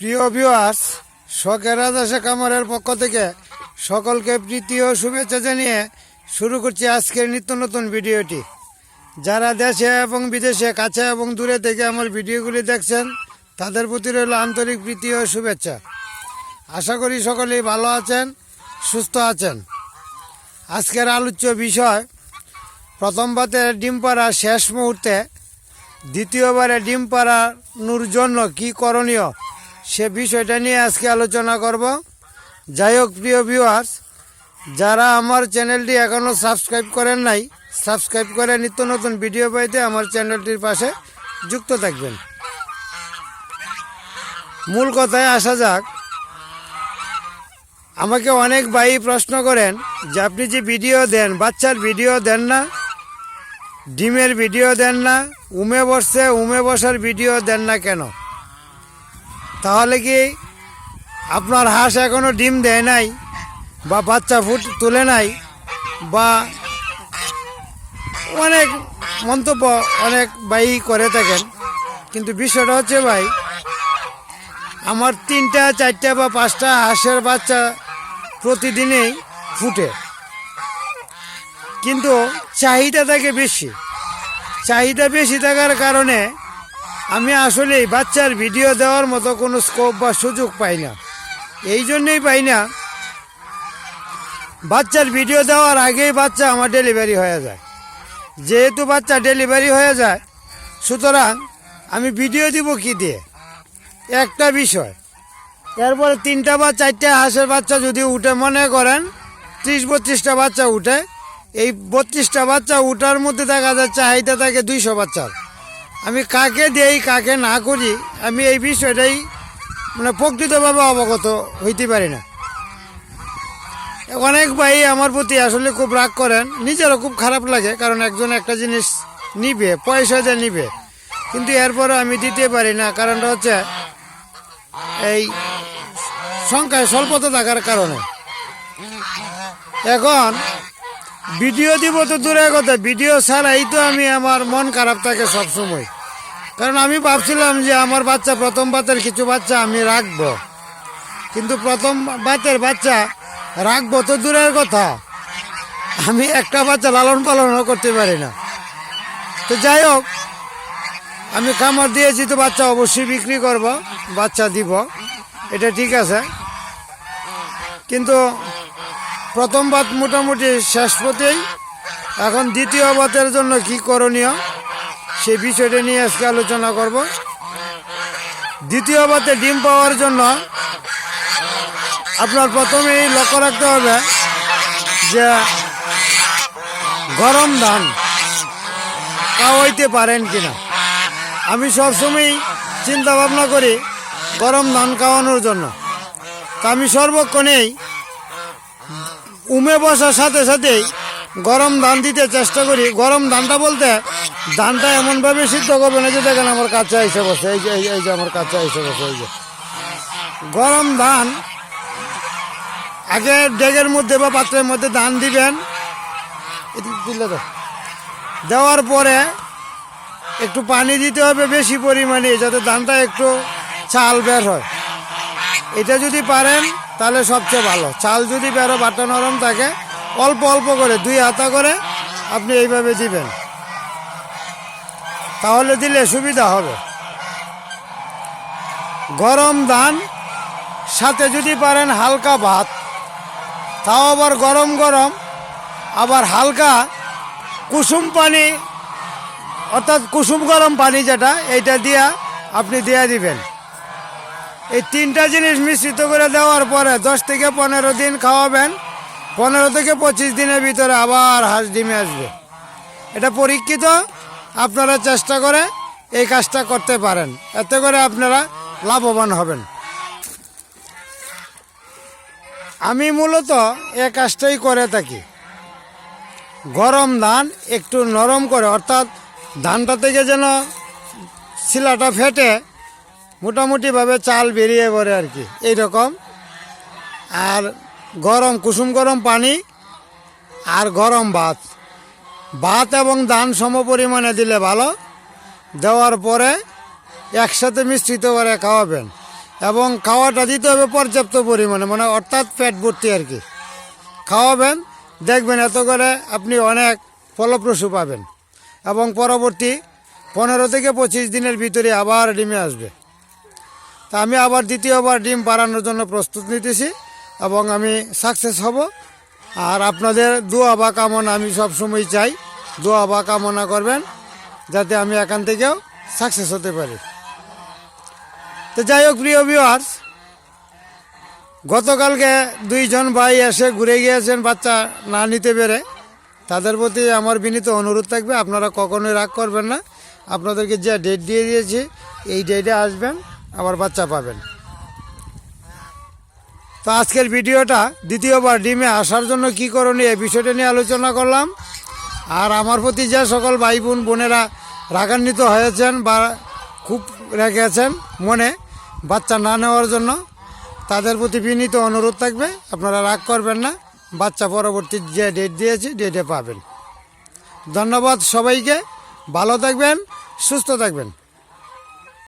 প্রিয় ভিউয়ার্স শখের রাজা কামারের পক্ষ থেকে সকলকে প্রীতি ও শুভেচ্ছা জানিয়ে শুরু করছি আজকের নিত্য নতুন ভিডিওটি। যারা দেশে এবং বিদেশে, কাছে এবং দূরে থেকে আমার ভিডিওগুলি দেখছেন, তাদের প্রতি রইল আন্তরিক প্রীতি ও শুভেচ্ছা। আশা করি সকলেই ভালো আছেন, সুস্থ আছেন। আজকের আলোচ্য বিষয়, প্রথম বাতের ডিম পাড়া শেষ মুহূর্তে, দ্বিতীয়বারে ডিম পাড়ানোর জন্য কি করণীয়? সে বিষয়টা নিয়ে আজকে আলোচনা করব। যাই হোক, প্রিয় ভিউয়ার্স যারা আমার চ্যানেলটি এখনও সাবস্ক্রাইব করেন নাই, সাবস্ক্রাইব করে নিত্য নতুন ভিডিও পাইতে আমার চ্যানেলটির পাশে যুক্ত থাকবেন। মূল কথায় আসা যাক, আমাকে অনেক ভাই প্রশ্ন করেন যে আপনি যে ভিডিও দেন, বাচ্চার ভিডিও দেন না, ডিমের ভিডিও দেন না, উমে বসছে, উমে বসার ভিডিও দেন না কেন? তাহলে কি আপনার হাঁস এখনও ডিম দেয় নাই? বা বাচ্চা ফুট তুলে নাই? বা অনেক মন্তব্য অনেক ভাই করে থাকেন। কিন্তু বিষয়টা হচ্ছে ভাই, আমার তিনটা, চারটা বা পাঁচটা হাঁসের বাচ্চা প্রতিদিনেই ফুটে। কিন্তু চাহিদা থাকে বেশি। চাহিদা বেশি থাকার কারণে আমি আসলেই বাচ্চার ভিডিও দেওয়ার মতো কোনো স্কোপ বা সুযোগ পাই না। এই জন্যই পাই না। বাচ্চার ভিডিও দেওয়ার আগেই বাচ্চা আমার ডেলিভারি হয়ে যায়। যেহেতু বাচ্চা ডেলিভারি হয়ে যায়, সুতরাং আমি ভিডিও দিব কি দিয়ে? একটা বিষয়, এরপরে তিনটা বা চারটা হাঁসের বাচ্চা যদি উঠে মনে করেন, ত্রিশ বত্রিশটা বাচ্চা উঠে, এই বত্রিশটা বাচ্চা উঠার মধ্যে দেখা যায় চাহিদা থাকে দুইশো বাচ্চার। আমি কাকে দেই, কাকে না করি, আমি এই বিষয়টাই মানে প্রকৃতভাবে অবগত হইতে পারি না। অনেক ভাই আমার প্রতি আসলে খুব রাগ করেন, নিজেরও খুব খারাপ লাগে, কারণ একজন একটা জিনিস নিবে, পয়সা দিয়ে নিবে। কিন্তু এরপরে আমি দিতে পারি না, কারণটা হচ্ছে এই সংখ্যায় স্বল্পতা থাকার কারণে। এখন ভিডিও দিব তো দূরের কথা ভিডিও ছাড়াই তো আমি আমার মন খারাপ থাকে সবসময়। কারণ আমি ভাবছিলাম যে আমার বাচ্চা, প্রথম বাতের কিছু বাচ্চা আমি রাখব। কিন্তু প্রথম বাতের বাচ্চা রাখব তো দূরের কথা। আমি একটা বাচ্চা লালন পালনও করতে পারি না। তো যাই হোক, আমি খামার দিয়েছি তো বাচ্চা অবশ্যই বিক্রি করব, বাচ্চা দিব। এটা ঠিক আছে। কিন্তু প্রথম বাত মোটামুটি শেষ পথেই। এখন দ্বিতীয় বাতের জন্য কি করণীয়? সেই বিষয়টা নিয়ে আজকে আলোচনা করব। দ্বিতীয় বাতে ডিম পাওয়ার জন্য আপনার প্রথমেই লক্ষ্য রাখতে হবে যে গরম ধান খাওয়াইতে পারেন কিনা। আমি সবসময় চিন্তা ভাবনা করি গরম ধান খাওয়ানোর জন্য। তা আমি সর্বক্ষণেই উমে বসার সাথে সাথেই গরম ধান দিতে চেষ্টা করি। গরম ধানটা বলতে ধানটা এমনভাবে সিদ্ধ করবে না যে দেখেন আমার কাঁচা এসে বসে, এই যে, এই যে- আমার কাঁচা এসে বসে, এই যে। গরম ধান আগে ডেগের মধ্যে বা পাত্রের মধ্যে ধান দিবেন। দিলে তো। দেওয়ার পরে একটু পানি দিতে হবে বেশি পরিমাণে যাতে ধানটা একটু চাল বের হয়। এটা যদি পারেন তাহলে সবচেয়ে ভালো। চাল যদি বেরো বাটা নরম থাকে অল্প অল্প করে, দুই হাতা করে আপনি এইভাবে দিবেন। তাহলে দিলে সুবিধা হবে। গরম ধান, সাথে যদি পারেন হালকা ভাত, তাও আবার গরম গরম, আবার হালকা কুসুম পানি, অর্থাৎ কুসুম গরম পানি যেটা, এইটা দিয়া আপনি দিয়া দিবেন। এই তিনটা জিনিস মিশ্রিত করে দেওয়ার পরে দশ থেকে পনেরো দিন খাওয়াবেন। পনেরো থেকে পঁচিশ দিনের ভিতরে আবার হাঁস ডিমে আসবে। এটা পরীক্ষিত, আপনারা চেষ্টা করে এই কাজটা করতে পারেন। এতে করে আপনারা লাভবান হবেন। আমি মূলত এ কাজটাই করে থাকি। গরম ধান একটু নরম করে, অর্থাৎ ধানটা থেকে যেন শিলাটা ফেটে মোটামুটিভাবে চাল বেরিয়ে পড়ে আর কি, এইরকম। আর গরম, কুসুম গরম পানি আর গরম ভাত। ভাত এবং দান সম পরিমাণে দিলে ভালো। দেওয়ার পরে একসাথে মিশ্রিত করে খাওয়াবেন এবং খাওয়াটা দিতে হবে পর্যাপ্ত পরিমাণে মানে অর্থাৎ পেট ভর্তি আর কি। খাওয়াবেন, দেখবেন এত করে আপনি অনেক ফলপ্রসূ পাবেন এবং পরবর্তী পনেরো থেকে পঁচিশ দিনের ভিতরে আবার ডিমে আসবে। তা আমি আবার দ্বিতীয়বার ডিম বাড়ানোর জন্য প্রস্তুত নিতেছি। এবং আমি সাকসেস হব। আর আপনাদের দোয়া বা কামনা আমি সবসময় চাই। দোয়া বা কামনা করবেন, যাতে আমি এখান থেকেও সাকসেস হতে পারি। তো যাই হোক, প্রিয় ভিউয়ার্স গতকালকে দুইজন ভাই এসে ঘুরে গিয়েছেন, বাচ্চা না নিতে পেরে। তাদের প্রতি আমার বিনীত অনুরোধ থাকবে, আপনারা কখনোই রাগ করবেন না। আপনাদেরকে যে ডেট দিয়ে দিয়েছি, এই ডেটে আসবেন, আবার বাচ্চা পাবেন। তো আজকের ভিডিওটা দ্বিতীয়বার ডিমে আসার জন্য কী করণীয় এই বিষয়টা নিয়ে আলোচনা করলাম। আর আমার প্রতি যে সকল ভাই বোন বোনেরা রাগান্বিত হয়েছেন বা খুব রেখেছেন মনে বাচ্চা না নেওয়ার জন্য, তাদের প্রতি বিনীত অনুরোধ থাকবে। আপনারা রাগ করবেন না, বাচ্চা পরবর্তী যে ডেট দিয়েছি ডেটে পাবেন। ধন্যবাদ সবাইকে, ভালো থাকবেন, সুস্থ থাকবেন।